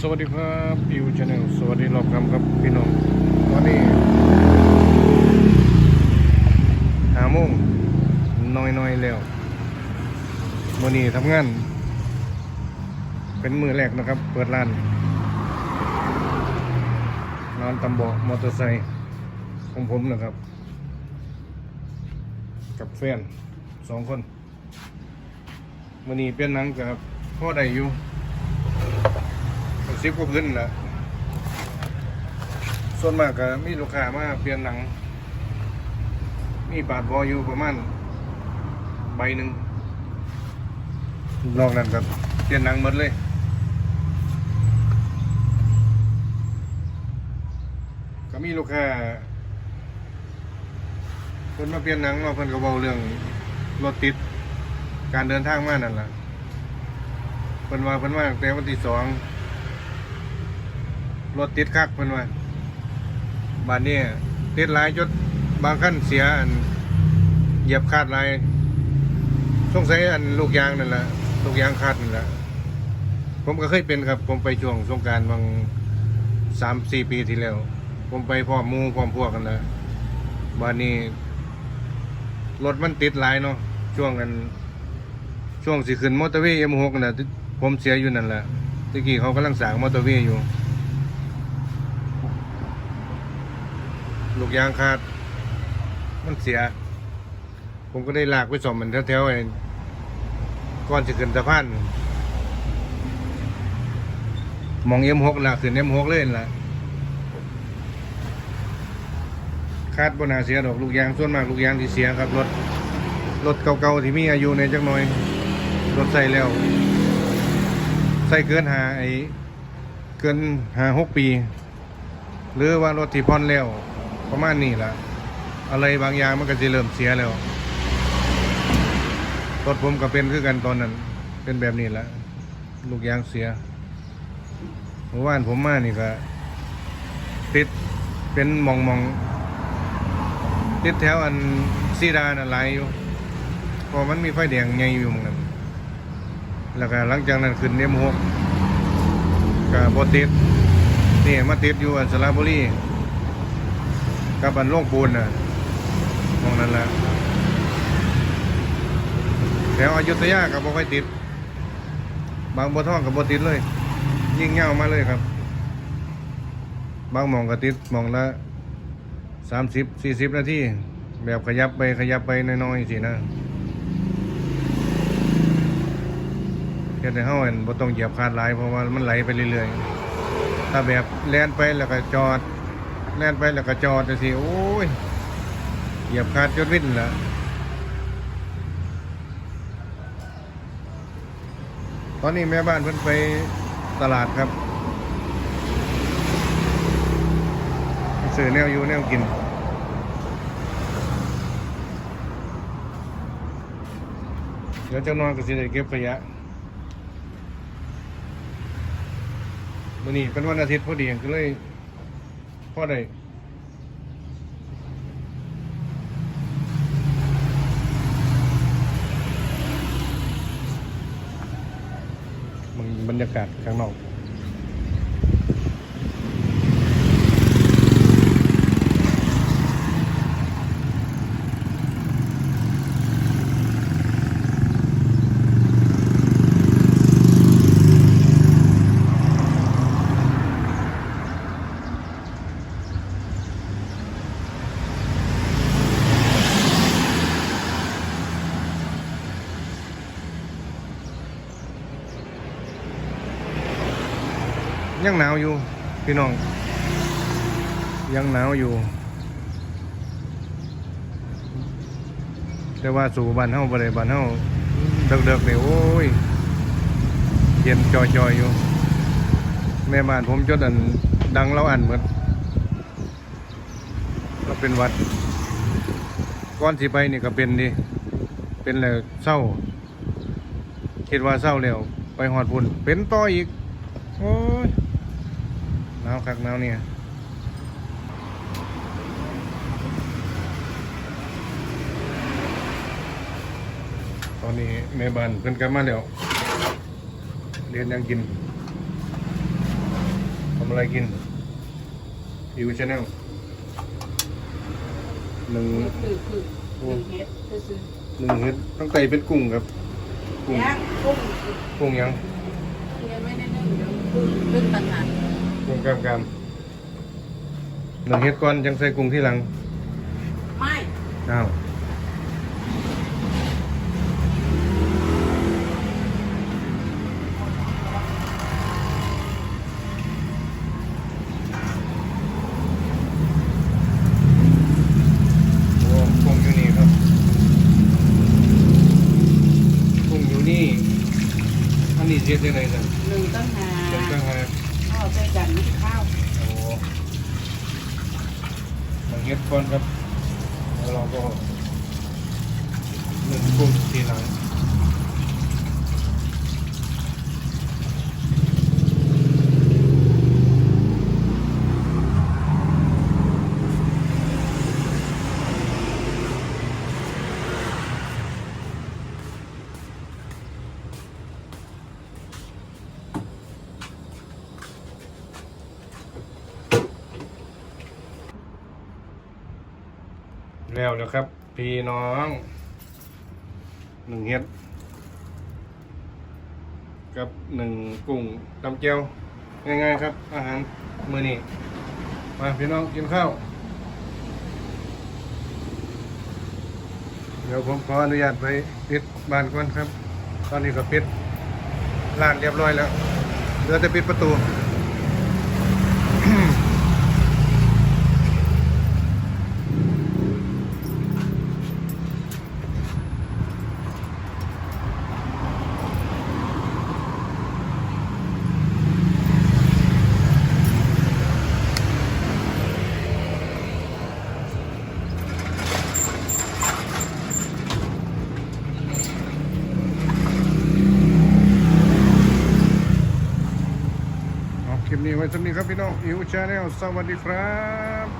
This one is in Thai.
สวัสดีครับอิวชาแนลสวัสดีรอบคำครับพี่น้องตอนนี้หาโมงน้อยๆแล้วมื่อนี้ทำงาน เป็นมือแรกนะครับ เปิดร้านร้านตำบาะมอเตอร์ไซค์ของผมนะครับ กับแฟนสองคนมื่อนี้เป็นนังกับพ่อใดอยู่ สิบกว่าพื้นแหละส่วนมากก็มีลูกค้ามาเปลี่ยนหนัง มีบาทบออยู่ประมาณใบหนึ่งนอกนั้นก็เปลี่ยนหนังหมดเลยก็มีลูกค้าเพิ่นมาเปลี่ยนหนังมาเพิ่นก็เว้าเรื่องรถติดการเดินทางมานั่นล่ะเพิ่นว่าเพิ่นมาตั้งแต่วันที่สอง รถติดคักเพิ่นว่าบ้านนี้ติดหลายจนบางขั้นเสียอันเหยียบคาดหลายสงสัยอันลูกยางนั่นแหละลูกยางคาดนั่นแหละผมก็เคยเป็นครับ ผมไปช่วงสงการบางสามสี่ปีที่แล้ว ผมไปพร้อมูพร้อมพวกกันแล้วบ้านนี้รถมันติดหลายเนาะช่วงกันช่วงสิขึ้นมอเตอร์เวย์เอ็มหกน่ะผมเสียอยู่นั่นแหละตะกี้เขากำลังสางมอเตอร์เวย์อยู่ ลูกยางขาด มันเสีย ผมก็ได้ลากไปสอมมันแถวๆไอ้ก่อนจะขึ้นสะพานมองเอ็มหกละขึ้นเอ็มหกเลยล่ะคาดบนาเสียดอกลูกยางส่วนมากลูกยางที่เสียครับรถรถเก่าๆที่มีอายุในจักหน่อย รถใส่แล้ว ใส่เกินหาไอ้เกินหาหกปี หรือว่ารถที่พอนแล้ว ประมาณนี้ละอะไรบางอย่างมันก็จะเริ่มเสียแล้วรถผมก็เป็นคือกันตอนนั้น เป็นแบบนี้แหละลูกยางเสียเมื่อวานผมมานี่ก็ติดเป็นมองมองติดแถวอันซีดานอะไรอยู่เพอมันมีไฟแดงใหญ่อยู่ตรงนั้นแล้วก็หลังจากนั้นขึ้นเนมหกก็บติดนี่มาติดอยู่อันสระบุรี กับอันโล่งปูนน่ะมองนั้นแหละแถวอยุธยากับบ่ค่อยติด บางบัวทองกับบ่ติดเลย ยิ่งเง่ามาเลยครับ บางมองก็ติดมองละสามสิบสี่สิบนาทีแบบขยับไปขยับไปน้อยๆสินะแค่ในห้องบ่ต้องเหยียบคาดหลายเพราะว่ามันไหลไปเรื่อยๆ ถ้าแบบแล่นไปแล้วก็จอด แล่นไปแล้วก็จอดสิโอ้ยเหยียบคาดจนวิ่นละตอนนี้แม่บ้านเพิ่นไปตลาดครับซื้อแนวอยู่แนวกินเดี๋ยวจ้านอนก็สิได้เก็บขยะวันนี้เป็นวันอาทิตย์พอดีก็เลย พอได้มันบรรยากาศข้างนอก ยังหนาวอยู่ พี่น้อง ยังหนาวอยู่ แต่ว่าสู่บ้านเฮาบ่ได้บ้านเฮาเด็กๆนี่โอ้ย เย็นจอยๆอยู่ แม่บ้านผมจดอันดังเราอันเหมือนเราเป็นวัดก่อนสิไปนี่ก็เป็นดิเป็นแล้วเศร้าคิดว่าเศร้าแล้วไปหอดพุ่นเป็นต่ออีก โอ้ย นาวคักหนาวเนี่ยตอนนี้แม่บ้านเพิ่นกลับมาแล้วเรียนยังกินำอะไรกินอิวชาแนลหนึ่งคือคือคือเฮ็ดคือซื้อหนึ่งเฮ็ดต้องไต่เป็นกุ้งครับกุ้งย่างกุ้งกุ้งยังยังไม่ได้นึ่งเดี๋ยวกุ้งนึ่งต่างหาก กุ้งกามกามหนึ่งเฮ็ดก่อนจังใส่กุ้งที่หลัง ไม่อ้าวโอ้กุ้งอยู่นี่ครับกุ้งอยู่นี่อันนี้เฮ็ดยังไงกันหนึ่งต่างหาเฮ็ดจังไง ข้าวใส่กันนี่ข้าวโอ้มาเฮ็ดก่อนครับแล้วเราก็เลื่อนกุ้งทีหลัง แล้วนะครับ พี่น้องหนึ่งเฮ็ดกับหนึ่งกุ้งตำเจียวง่ายๆครับ อาหารมื้อนี้มาพี่น้องกินข้าว เดี๋ยวผมขออนุญาตไปปิดบ้านก่อนครับ ตอนนี้ก็ปิดร้านเรียบร้อยแล้วเหลือแต่ปิดประตู ว้เท่านี้ครับพี่น้องอิวชาแนลสวัสดีครับ